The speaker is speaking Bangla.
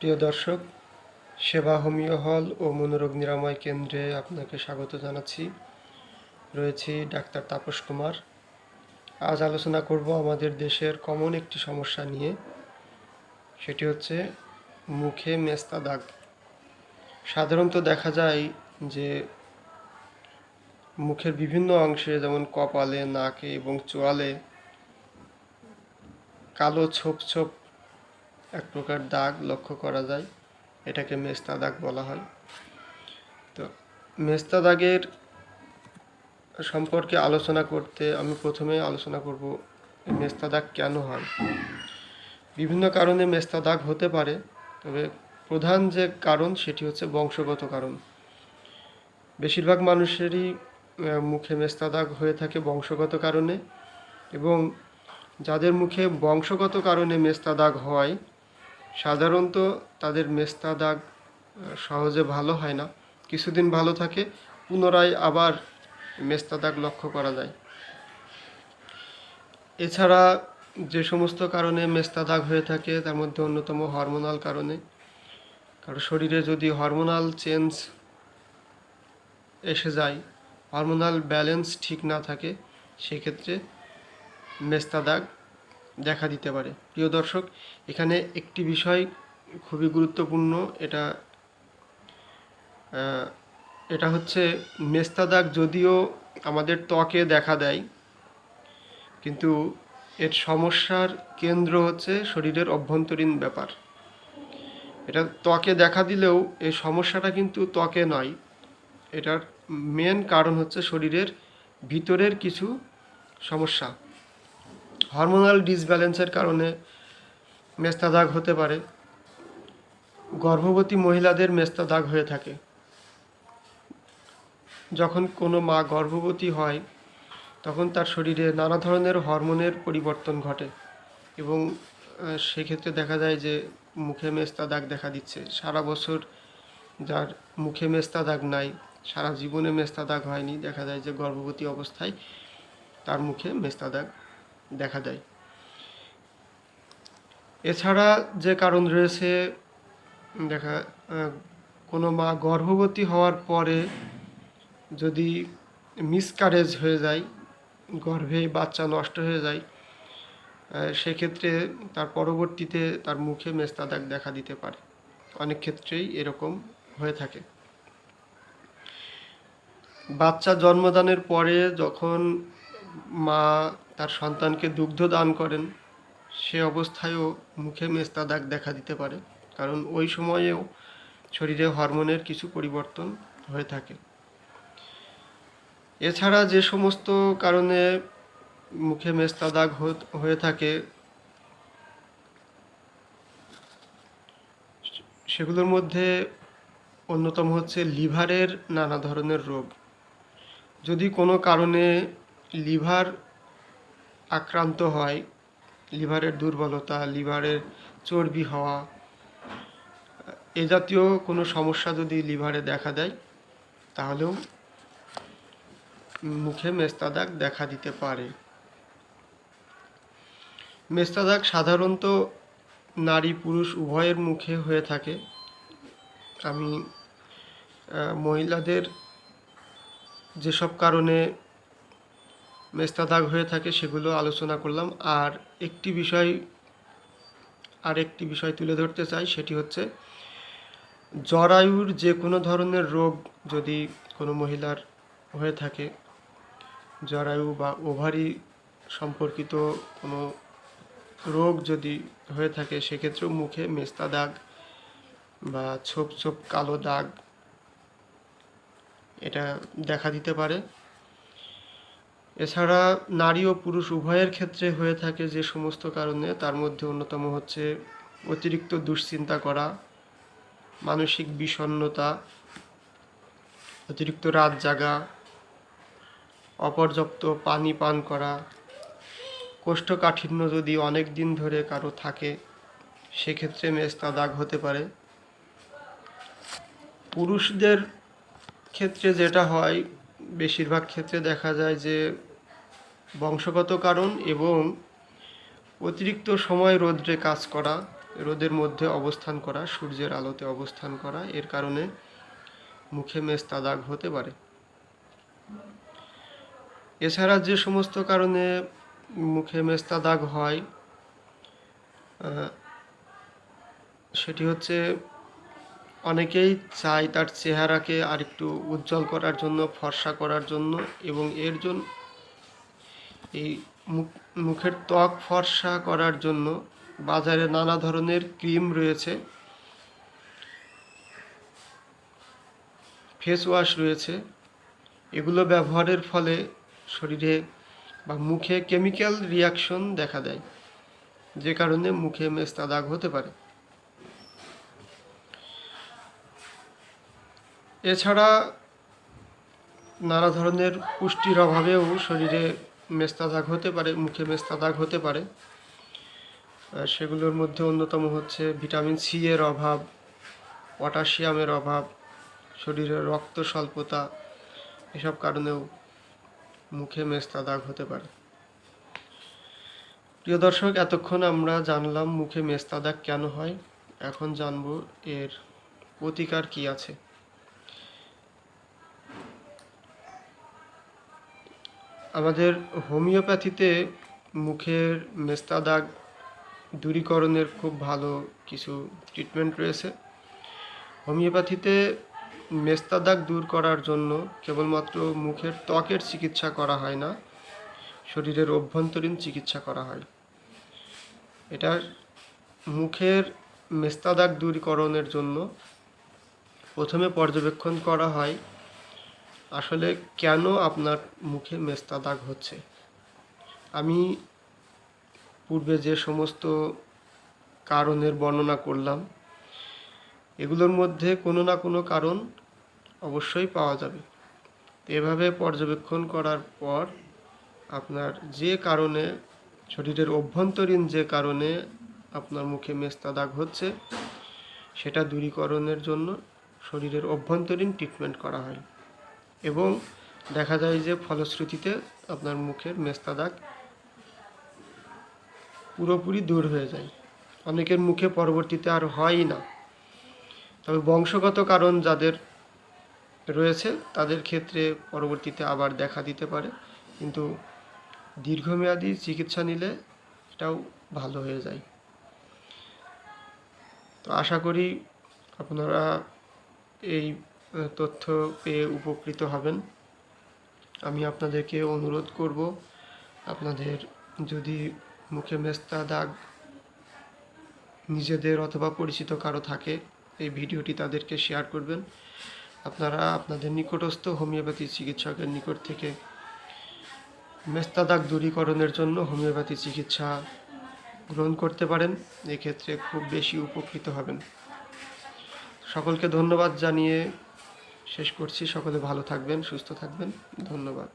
প্রিয় দর্শক, সেবা হোমিও হল ও মনোরোগ নিরাময় কেন্দ্রে আপনাকে স্বাগত জানাচ্ছি। রয়েছি ডাক্তার তাপস কুমার। আজ আলোচনা করব আমাদের দেশের কমন একটি সমস্যা নিয়ে। সেটি হচ্ছে মুখে মেস্তা দাগ। সাধারণত দেখা যায় যে মুখের বিভিন্ন অংশে যেমন কপালে, নাকে এবং চোয়ালে কালো ছোপ ছোপ এক প্রকার দাগ লক্ষ্য করা যায়। এটাকে মেস্তা দাগ বলা হয়। তো মেস্তা দাগের সম্পর্কে আলোচনা করতে আমি প্রথমে আলোচনা করব মেস্তা দাগ কেন হয়। বিভিন্ন কারণে মেস্তা দাগ হতে পারে, তবে প্রধান যে কারণ সেটি হচ্ছে বংশগত কারণ। বেশিরভাগ মানুষেরই মুখে মেস্তা দাগ হয়ে থাকে বংশগত কারণে এবং যাদের মুখে বংশগত কারণে মেস্তা দাগ হয় সাধারণত তাদের মেস্তা দাগ সহজে ভালো হয় না। কিছুদিন ভালো থাকে, পুনরায় আবার মেস্তা দাগ লক্ষ্য করা যায়। এছাড়া যে সমস্ত কারণে মেস্তা দাগ হয়ে থাকে, তার মধ্যে অন্যতম হরমোনাল কারণে। কারও শরীরে যদি হরমোনাল চেঞ্জ এসে যায় হরমোনাল ব্যালেন্স ঠিক না থাকে, সেক্ষেত্রে মেস্তা দাগ দেখা দিতে পারে। প্রিয় দর্শক, এখানে একটি বিষয় খুবই গুরুত্বপূর্ণ, এটা এটা হচ্ছে মেস্তা দাগ যদিও আমাদের ত্বকে দেখা দেয়, কিন্তু এর সমস্যার কেন্দ্র হচ্ছে শরীরের অভ্যন্তরীণ ব্যাপার। এটা ত্বকে দেখা দিলেও এই সমস্যাটা কিন্তু ত্বকে নয়। এটার মেন কারণ হচ্ছে শরীরের ভিতরের কিছু সমস্যা। হরমোনাল ডিসব্যালেন্সের কারণে মেস্তা দাগ হতে পারে। গর্ভবতী মহিলাদের মেস্তা দাগ হয়ে থাকে। যখন কোনো মা গর্ভবতী হয়, তখন তার শরীরে নানা ধরনের হরমোনের পরিবর্তন ঘটে এবং সেক্ষেত্রে দেখা যায় যে মুখে মেস্তা দাগ দেখা দিচ্ছে। সারা বছর যার মুখে মেস্তা দাগ নাই, সারা জীবনে মেস্তা দাগ হয়নি, দেখা যায় যে গর্ভবতী অবস্থায় তার মুখে মেস্তা দাগ দেখা দেয় এছাড়া যে কারণ রয়েছে, দেখা কোনো মা গর্ভবতী হওয়ার পরে যদি মিসকারেজ হয়ে যায়, গর্ভে বাচ্চা নষ্ট হয়ে যায় সেক্ষেত্রে তার পরবর্তীতে তার মুখে মেস্তা দাগ দেখা দিতে পারে। অনেক ক্ষেত্রেই এরকম হয়ে থাকে। বাচ্চা জন্মদানের পরে যখন মা তার সন্তানকে দুগ্ধ দান করেন, সে অবস্থায়ও মুখে মেস্তা দাগ দেখা দিতে পারে, কারণ ওই সময়েও শরীরে হরমোনের কিছু পরিবর্তন হয়ে থাকে। এছাড়া যে সমস্ত কারণে মুখে মেস্তা দাগ হয়ে থাকে, সেগুলোর মধ্যে অন্যতম হচ্ছে লিভারের নানা ধরনের রোগ। যদি কোনো কারণে লিভার আক্রান্ত হয়, লিভারের দুর্বলতা, লিভারের চর্বি হওয়া, এ জাতীয় কোনো সমস্যা যদি লিভারে দেখা দেয়, তাহলেও মুখে মেস্তা দাগ দেখা দিতে পারে। মেস্তা দাগ সাধারণত নারী পুরুষ উভয়ের মুখে হয়ে থাকে। আমি মহিলাদের যেসব কারণে মেস্তা দাগ হয়ে থাকে, সেগুলো আলোচনা করলাম। আর একটি বিষয়, আর একটি বিষয় তুলে ধরতে চাই, সেটি হচ্ছে জরায়ুর যে কোনো ধরনের রোগ যদি কোনো মহিলার হয়ে থাকে, জরায়ু বা ওভারি সম্পর্কিত কোনো রোগ যদি হয়ে থাকে সেক্ষেত্রেও মুখে মেস্তা দাগ বা ছোপ ছোপ কালো দাগ এটা দেখা দিতে পারে। এছাড়া নারী ও পুরুষ উভয়ের ক্ষেত্রে হয়ে থাকে যে সমস্ত কারণে, তার মধ্যে অন্যতম হচ্ছে অতিরিক্ত দুশ্চিন্তা করা, মানসিক বিষণ্ণতা, অতিরিক্ত রাত জাগা, অপর্যাপ্ত পানি পান করা, কোষ্ঠকাঠিন্য যদি অনেক দিন ধরে কারও থাকে, সেক্ষেত্রে মেস্তা দাগ হতে পারে। পুরুষদের ক্ষেত্রে যেটা হয়, বেশিরভাগ ক্ষেত্রে দেখা যায় যে বংশগত কারণ এবং অতিরিক্ত সময় রৌদ্রে কাজ করা, রোদের মধ্যে অবস্থান করা, সূর্যের আলোতে অবস্থান করা, এর কারণে মুখে মেস্তা দাগ হতে পারে। এছাড়া যে সমস্ত কারণে মুখে মেস্তা দাগ হয় সেটি হচ্ছে অনেকেই চায় তার চেহারাকে আরেকটু উজ্জ্বল করার জন্য, ফর্সা করার জন্য এবং এর জন্য এই মুখ- মুখের ত্বক ফর্সা করার জন্য বাজারে নানা ধরনের ক্রিম রয়েছে। ফেস ওয়াশ রয়েছে। এগুলো ব্যবহারের ফলে শরীরে বা মুখে কেমিক্যাল রিয়াকশন দেখা দেয়, যে কারণে মুখে মেস্তা দাগ হতে পারে। এছাড়া নানা ধরনের পুষ্টির অভাবেও শরীরে মেস্তা দাগ হতে পারে, মুখে মেস্তা দাগ হতে পারে। সেগুলোর মধ্যে অন্যতম হচ্ছে ভিটামিন সি এর অভাব, পটাশিয়ামের অভাব, শরীরে রক্ত স্বল্পতা, এসব কারণেও মুখে মেস্তা দাগ হতে পারে। প্রিয় দর্শক, এতক্ষণ আমরা জানলাম মুখে মেস্তা দাগ কেন হয়। এখন জানব এর প্রতিকার কি আছে। আমাদের হোমিওপ্যাথিতে মুখের মেস্তা দাগ দূরীকরণের খুব ভালো কিছু ট্রিটমেন্ট রয়েছে। হোমিওপ্যাথিতে মেস্তা দাগ দূর করার জন্য কেবলমাত্র মুখের ত্বকের চিকিৎসা করা হয় না, শরীরের অভ্যন্তরীণ চিকিৎসা করা হয়। এটা মুখের মেস্তা দাগ দূরীকরণের জন্য প্রথমে পর্যবেক্ষণ করা হয় আসলে কেন আপনার মুখে মেস্তা দাগ হচ্ছে? আমি পূর্বে যে সমস্ত কারণের বর্ণনা করলাম, এগুলোর মধ্যে কোনো না কোনো কারণ অবশ্যই পাওয়া যাবে। এভাবে পর্যবেক্ষণ করার পর আপনার যে কারণে, শরীরের অভ্যন্তরীণ যে কারণে আপনার মুখে মেস্তা দাগ হচ্ছে, সেটা দূরীকরণের জন্য শরীরের অভ্যন্তরীণ ট্রিটমেন্ট করা হয়। এবং দেখা যায় যে ফলশ্রুতিতে আপনার মুখের মেস্তা দাগ পুরোপুরি দূর হয়ে যায়। অনেকের মুখে পরবর্তীতে আর হয়ই না। তবে বংশগত কারণ যাদের রয়েছে, তাদের ক্ষেত্রে পরবর্তীতে আবার দেখা দিতে পারে। কিন্তু দীর্ঘমেয়াদী চিকিৎসা নিলে এটাও ভালো হয়ে যায়। তো আশা করি আপনারা এই তথ্য পেয়ে উপকৃত হবেন। আমি আপনাদেরকে অনুরোধ করব, আপনাদের যদি মুখে মেস্তা দাগ নিজেদের অথবা পরিচিত কারও থাকে, এই ভিডিওটি তাদেরকে শেয়ার করবেন। আপনারা আপনাদের নিকটস্থ হোমিওপ্যাথি চিকিৎসকের নিকট থেকে মেস্তা দাগ দূরীকরণের জন্য হোমিওপ্যাথি চিকিৎসা গ্রহণ করতে পারেন, এক্ষেত্রে খুব বেশি উপকৃত হবেন। সকলকে ধন্যবাদ জানিয়ে শেষ করছি। সকলে ভালো থাকবেন সুস্থ থাকবেন। ধন্যবাদ।